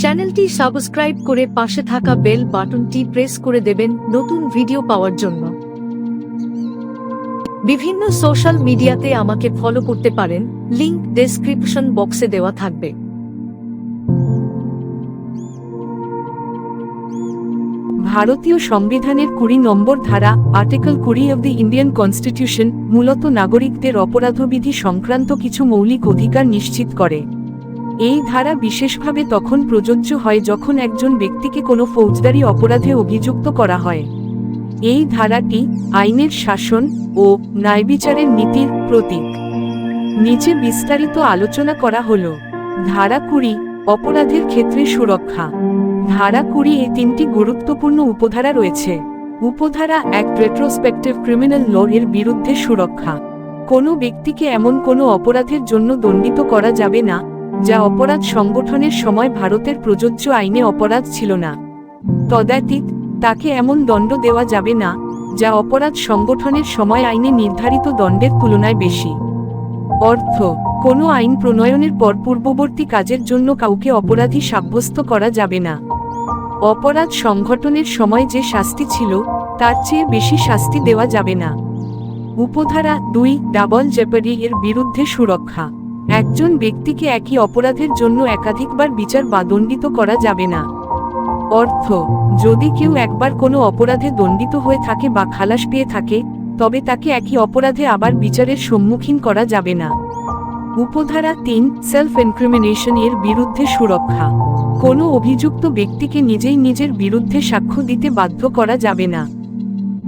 চ্যানেলটি সাবস্ক্রাইব করে পাশে থাকা বেল বাটনটি প্রেস করে দেবেন নতুন ভিডিও পাওয়ার জন্য। বিভিন্ন সোশ্যাল মিডিয়াতে আমাকে ফলো করতে পারেন, লিংক ডেসক্রিপশন বক্সে দেওয়া থাকবে। ভারতীয় সংবিধানের কুড়ি নম্বর ধারা, আর্টিকেল কুড়ি অব দি ইন্ডিয়ান কনস্টিটিউশন, মূলত নাগরিকদের অপরাধবিধি সংক্রান্ত কিছু মৌলিক অধিকার নিশ্চিত করে। এই ধারা বিশেষভাবে তখন প্রযোজ্য হয় যখন একজন ব্যক্তিকে কোনো ফৌজদারি অপরাধে অভিযুক্ত করা হয়। এই ধারাটি আইনের শাসন ও ন্যায়বিচারের নীতির প্রতীক। নিচে বিস্তারিত আলোচনা করা হল। ধারা কুড়ি, অপরাধের ক্ষেত্রে সুরক্ষা। ধারা কুড়ি এ তিনটি গুরুত্বপূর্ণ উপধারা রয়েছে। উপধারা এক রেট্রোস্পেক্টিভ ক্রিমিনাল ল এর বিরুদ্ধে সুরক্ষা। কোনো ব্যক্তিকে এমন কোনো অপরাধের জন্য দণ্ডিত করা যাবে না যা অপরাধ সংগঠনের সময় ভারতের প্রযোজ্য আইনে অপরাধ ছিল না। তদাতীত, তাকে এমন দণ্ড দেওয়া যাবে না, যা অপরাধ সংগঠনের সময় আইনে নির্ধারিত দণ্ডের তুলনায় বেশি। অর্থ, কোনো আইন প্রণয়নের পর পূর্ববর্তী কাজের জন্য কাউকে অপরাধী সাব্যস্ত করা যাবে না। অপরাধ সংগঠনের সময় যে শাস্তি ছিল, তার চেয়ে বেশি শাস্তি দেওয়া যাবে না। উপধারা দুই, ডাবল জেপারি এর বিরুদ্ধে সুরক্ষা। একজন ব্যক্তিকে একই অপরাধের জন্য একাধিকবার বিচার বা দণ্ডিত করা যাবে না। অর্থ, যদি কেউ একবার কোনো অপরাধে দণ্ডিত হয়ে থাকে বা খালাস পেয়ে থাকে, তবে তাকে একই অপরাধে আবার বিচারের সম্মুখীন করা যাবে না। উপধারা তিন সেলফ ইনক্রিমিনেশন এর বিরুদ্ধে সুরক্ষা। কোনো অভিযুক্ত ব্যক্তিকে নিজেই নিজের বিরুদ্ধে সাক্ষ্য দিতে বাধ্য করা যাবে না।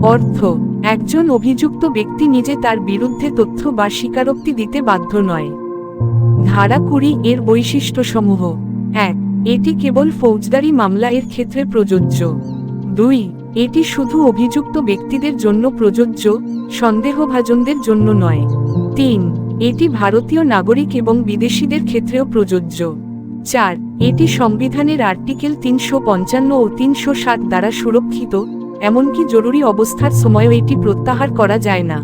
অর্থ, একজন অভিযুক্ত ব্যক্তি নিজে তার বিরুদ্ধে তথ্য বা স্বীকারোক্তি দিতে বাধ্য নয়। ধারা কুড়ি এর বৈশিষ্ট্যসমূহ। এক, এটি কেবল ফৌজদারি মামলা এর ক্ষেত্রে প্রযোজ্য। দুই, এটি শুধু অভিযুক্ত ব্যক্তিদের জন্য প্রযোজ্য, সন্দেহভাজনদের জন্য নয়। তিন, এটি ভারতীয় নাগরিক এবং বিদেশিদের ক্ষেত্রেও প্রযোজ্য। চার, এটি সংবিধানের আর্টিকেল তিনশো পঞ্চান্ন ও তিনশো সাত দ্বারা সুরক্ষিত, এমনকি জরুরি অবস্থার সময়ও এটি প্রত্যাহার করা যায় না।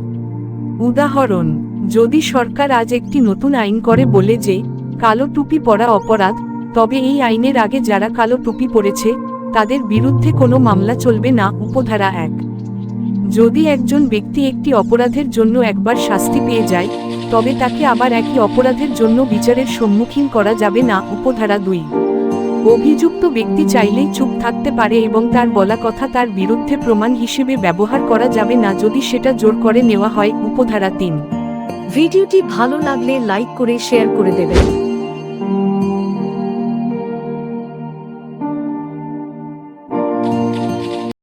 উদাহরণ যদি সরকার আজ একটি নতুন আইন করে বলে যে, কালো টুপি পরা অপরাধ, তবে এই আইনের আগে যারা কালো টুপি পরেছে, তাদের বিরুদ্ধে কোনো মামলা চলবে না, উপধারা এক। যদি একজন ব্যক্তি একটি অপরাধের জন্য একবার শাস্তি পেয়ে যায়, তবে তাকে আবার একই অপরাধের জন্য বিচারের সম্মুখীন করা যাবে না, উপধারা দুই। অভিযুক্ত ব্যক্তি চাইলেই চুপ থাকতে পারে এবং তার বলা কথা তার বিরুদ্ধে প্রমাণ হিসেবে ব্যবহার করা যাবে না যদি সেটা জোর করে নেওয়া হয়, উপধারা তিন। ভিডিওটি ভালো লাগলে লাইক করে শেয়ার করে দেবেন।